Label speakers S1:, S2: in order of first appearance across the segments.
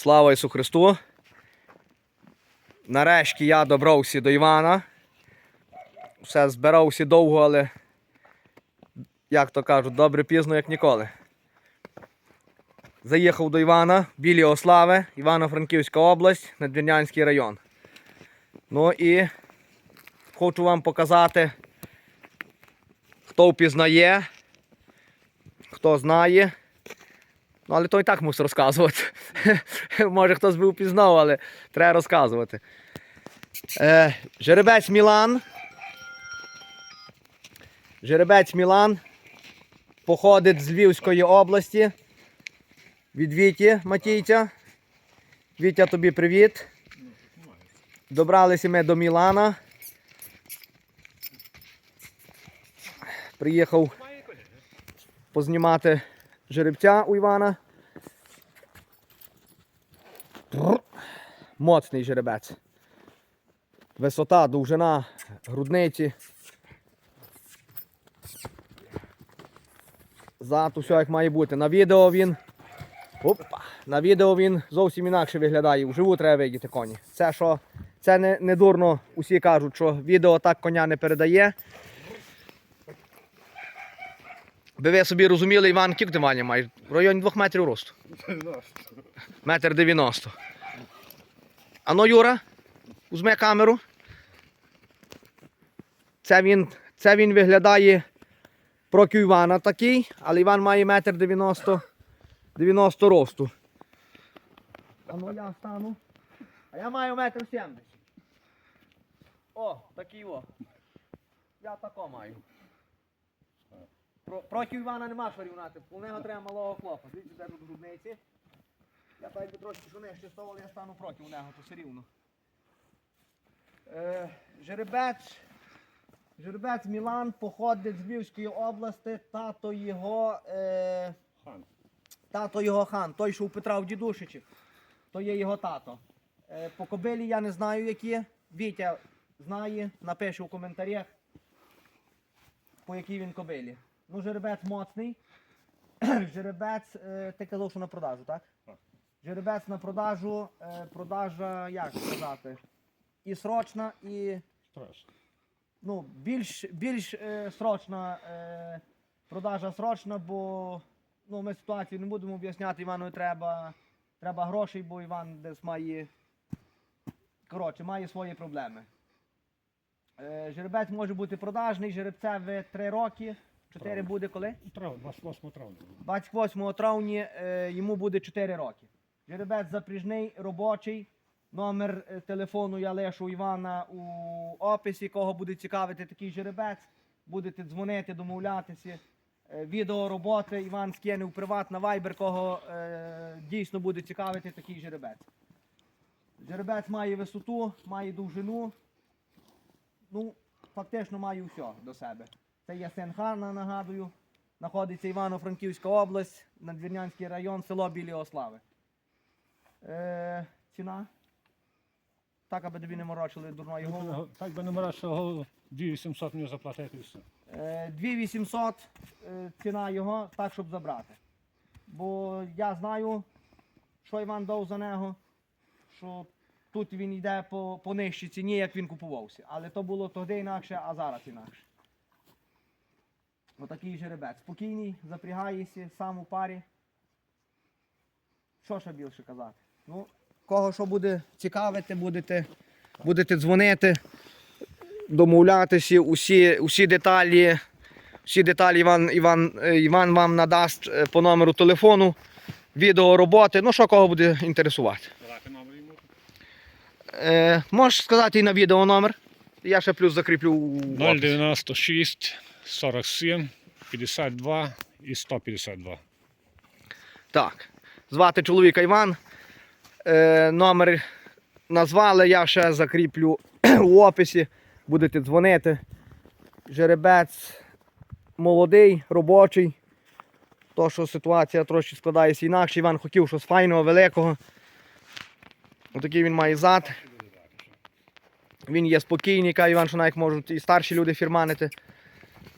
S1: Слава Ісу Христу! Нарешті я добрався до Івана. Все збирався довго, але, як то кажуть, добре пізно, як ніколи. Заїхав до Івана, Білі Ослави, Івано-Франківська область, Надвірнянський район. Ну і хочу вам показати, хто впізнає, хто знає. Ну, але то і так мусить розказувати. Може хтось би впізнав, але треба розказувати. Е, жеребець Мілан. Жеребець Мілан походить з Львівської області. Від Віті Матійця. Вітя, тобі привіт. Добралися ми до Мілана. Приїхав познімати жеребця у Івана. Моцний жеребець. Висота, довжина, грудниці. Зад усе як має бути. На відео він. Опа. На відео він зовсім інакше виглядає. Вживу треба видіти коні. Це що, це не, не дурно. Усі кажуть, що відео так коня не передає. Би ви собі розуміли, Іван, кілька ти Ваня має? В районі 2 метрів росту. Метр 90. Ано, Юра, візьме камеру. Це він, це він виглядає проти Івана такий, але Іван має метр 90, 90 росту. Ану, я стану. А я маю метр 70. О, такий о. Я тако маю. Про, проти Івана нема що рівнати. У нього треба малого хлопа. Дивіться, де тут грудниці. Я так би трошки що нижче став, але я стану проти у нього, то все рівно. Е, жеребець. Жеребець Мілан походить з Львівської області. Тато його. Е,
S2: Хан.
S1: Тато його хан, той, що у Петра в дідушичі, то є його тато. Е, по кобилі я не знаю, які. Вітя знає, напише у коментарях, по якій він кобилі. Ну, жеребець моцний. жеребець, е, ти казав, що на продажу, так?
S2: Так.
S1: Жеребець на продажу, е, продажа, як сказати, і срочна, і
S2: Страшно.
S1: ну, більш, більш е, срочна е, продажа срочна, бо ну, ми ситуацію не будемо об'ясняти, Іванові треба, треба грошей, бо Іван десь має. Коротше, має свої проблеми. Е, жеребець може бути продажний, жеребцеві 3 роки. 4
S2: Правильно.
S1: буде коли?
S2: Трав, 28 травня.
S1: 28 травня е, йому буде 4 роки. Жеребець запріжний, робочий. Номер е, телефону я лишу Івана у описі, кого буде цікавити такий жеребець. Будете дзвонити, домовлятися. Е, відео роботи Іван скине у приват на Viber, кого е, дійсно буде цікавити такий жеребець. Жеребець має висоту, має довжину. Ну, фактично має все до себе. Це є син Хана, нагадую. Знаходиться Івано-Франківська область, Надвірнянський район, село Білі Ослави. Е, ціна. Так, аби тобі не морочили дурної голови.
S2: Так би номера, що 2800 мені заплатити і все.
S1: Е, 2800 е, ціна його, так, щоб забрати. Бо я знаю, що Іван дав за нього, що тут він йде по, по нижчій ціні, як він купувався. Але то було тоді інакше, а зараз інакше. Отакий жеребець. Спокійний, запрягаєшся, сам у парі. Що ще більше казати? Ну, кого що буде цікавити, будете, будете дзвонити домовлятися, усі, усі деталі, всі деталі Іван, Іван, Іван вам надасть е, по номеру телефону, відео роботи, ну що кого буде інтересувати. Е, можеш сказати і на відео номер. Я ще плюс закріплю. у
S2: 096 47 52 і 152.
S1: Так. Звати чоловіка Іван. Е, номер назвали, я ще закріплю у описі. Будете дзвонити. Жеребець молодий, робочий. То, що ситуація трошки складається інакше. Іван хотів щось файного, великого. Отакий він має зад. Він є спокійний, каже Іван, що навіть можуть і старші люди фірманити.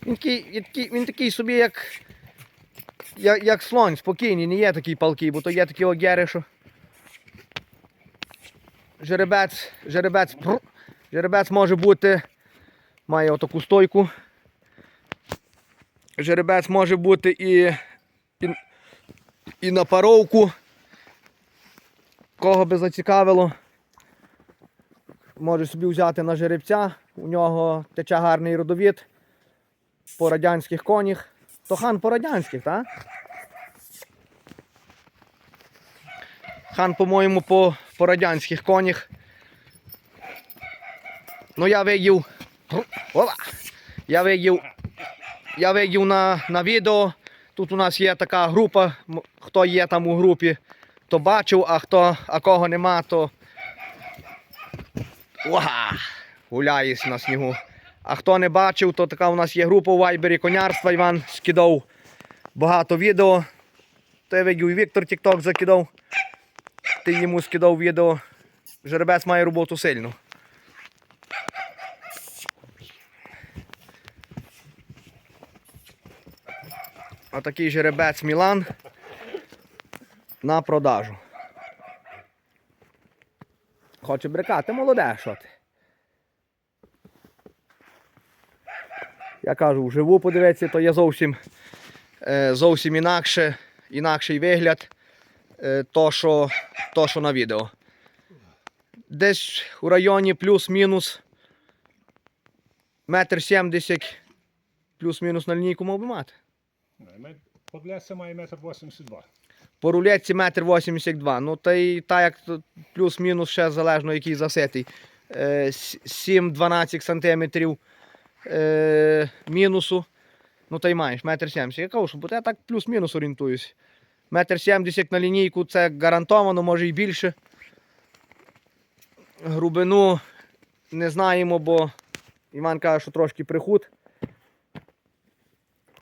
S1: Він такий, він такий, собі, як, як, як слон, спокійний, не є такий палкий, бо то є такі огери, що жеребець, жеребець, прр, жеребець може бути, має отаку стойку. Жеребець може бути і, і, і на паровку. Кого би зацікавило, може собі взяти на жеребця. У нього тече гарний родовід по радянських конях. То хан по радянських, так? Хан, по-моєму, по, по радянських конях. Ну, я видів. Опа! Я видів. Я видів на, на відео. Тут у нас є така група. Хто є там у групі, то бачив, а хто, а кого нема, то. Уа! Гуляєсь на снігу. А хто не бачив, то така у нас є група у Вайбері конярства. Іван скидав багато відео. То я видів, і Віктор Тікток закидав. Ти йому скидав відео. Жеребець має роботу сильно. Отакий жеребець Мілан на продажу. Хоче брикати, молоде, що ти? Я кажу, вживу подивитися, то є зовсім, е, зовсім інакше, інакший вигляд то, що, то, що на відео. Десь у районі плюс-мінус метр сімдесят, плюс-мінус на лінійку мав би мати.
S2: Подлясся має метр 82.
S1: По рулетці метр 82. Ну та й та як плюс-мінус ще залежно який заситий. Е, 7-12 сантиметрів е, мінусу. Ну та й маєш метр 70. Я кажу, що бо я так плюс-мінус орієнтуюсь. Метр 70 на лінійку це гарантовано, може і більше. Грубину не знаємо, бо Іван каже, що трошки прихуд.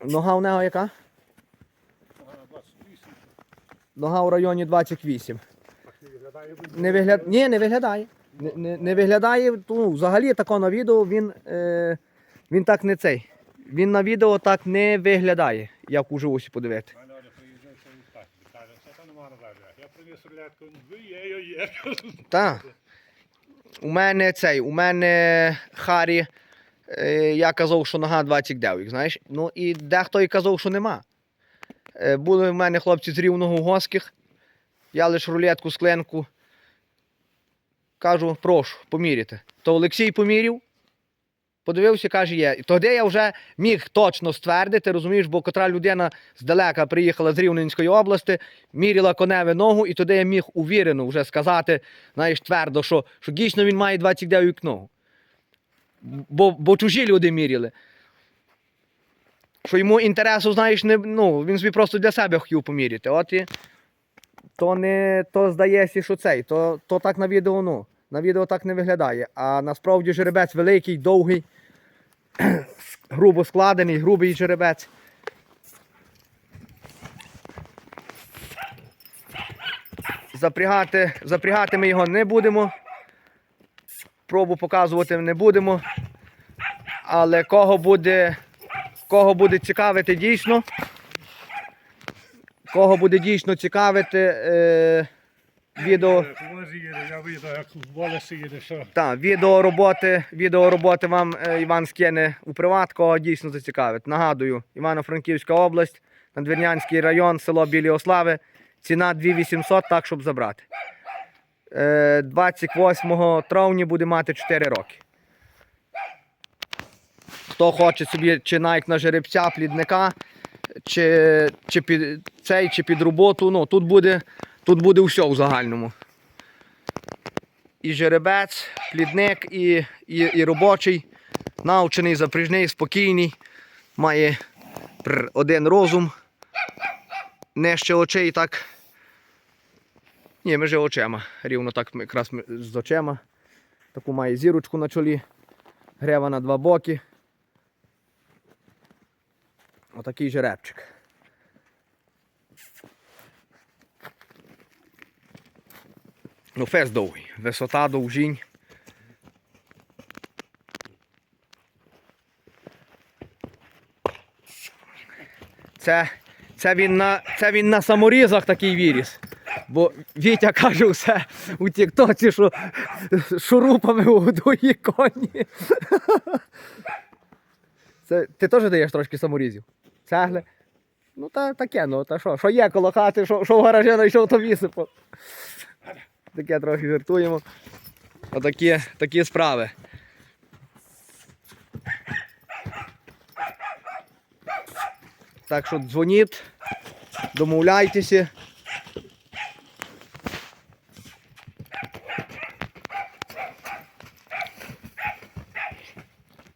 S1: Нога у нього яка?
S2: 28.
S1: Нога у районі 28.
S2: Не виглядає.
S1: Ні, не виглядає. Не, не, не виглядає. Ну, взагалі тако на відео він, е, він так не цей. Він на відео так не виглядає, як у живосі подивити.
S2: Мене Оля приїжджає ще і так. Каже, що там нема розваження. Я приніс рулетку, ви є, є, є.
S1: Так. У мене цей, у мене Харі, е, я казав, що нога 29, знаєш. Ну і дехто і казав, що нема. Е, були в мене хлопці з рівного гоських. Я лише рулетку, скленку. Кажу, прошу, поміряйте. То Олексій поміряв, подивився, каже, є. І тоді я вже міг точно ствердити, розумієш, бо котра людина здалека приїхала з Рівненської області, міряла коневе ногу, і тоді я міг увірено вже сказати, знаєш, твердо, що, що дійсно він має 29 ногу. Бо, бо чужі люди міряли. Що йому інтересу, знаєш, не, ну, він собі просто для себе хотів поміряти. От і то не то здається, що цей, то, то так на відео, ну. На відео так не виглядає. А насправді жеребець великий, довгий, грубо складений, грубий жеребець. Запрягати, запрягати ми його не будемо. Пробу показувати не будемо. Але кого буде, кого буде цікавити дійсно, кого буде дійсно цікавити е, відео.
S2: Що.
S1: Так, відео роботи, вам е, Іван скине у приват, кого дійсно зацікавить. Нагадую, Івано-Франківська область, Надвірнянський район, село Білі Ослави. Ціна 2800, так, щоб забрати. Е, 28 травня буде мати 4 роки. Хто хоче собі чи найк на жеребця, плідника, чи, чи під цей, чи під роботу, ну, тут буде, тут буде все в загальному і жеребець, плідник, і, і, і робочий, навчений, запряжний, спокійний, має один розум, нижче очей так. Ні, межи очима. Рівно так якраз з очима. Таку має зірочку на чолі, грева на два боки. Отакий жеребчик. Ну, фес довгий. Висота, довжінь. Це, це, він на, це він на саморізах такий віріс. Бо Вітя каже все у Тіктоці, що шурупами годує коні. Це, ти теж даєш трошки саморізів? Цегли? Ну та таке, ну та що, що є коло хати, що, що в гаражі знайшов, то вісипав. Таке трохи жартуємо. Отакі такі справи. Так що дзвоніть, домовляйтеся.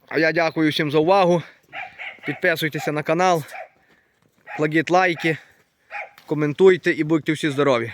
S1: А я дякую всім за увагу. Підписуйтеся на канал, кладіть лайки, коментуйте і будьте всі здорові.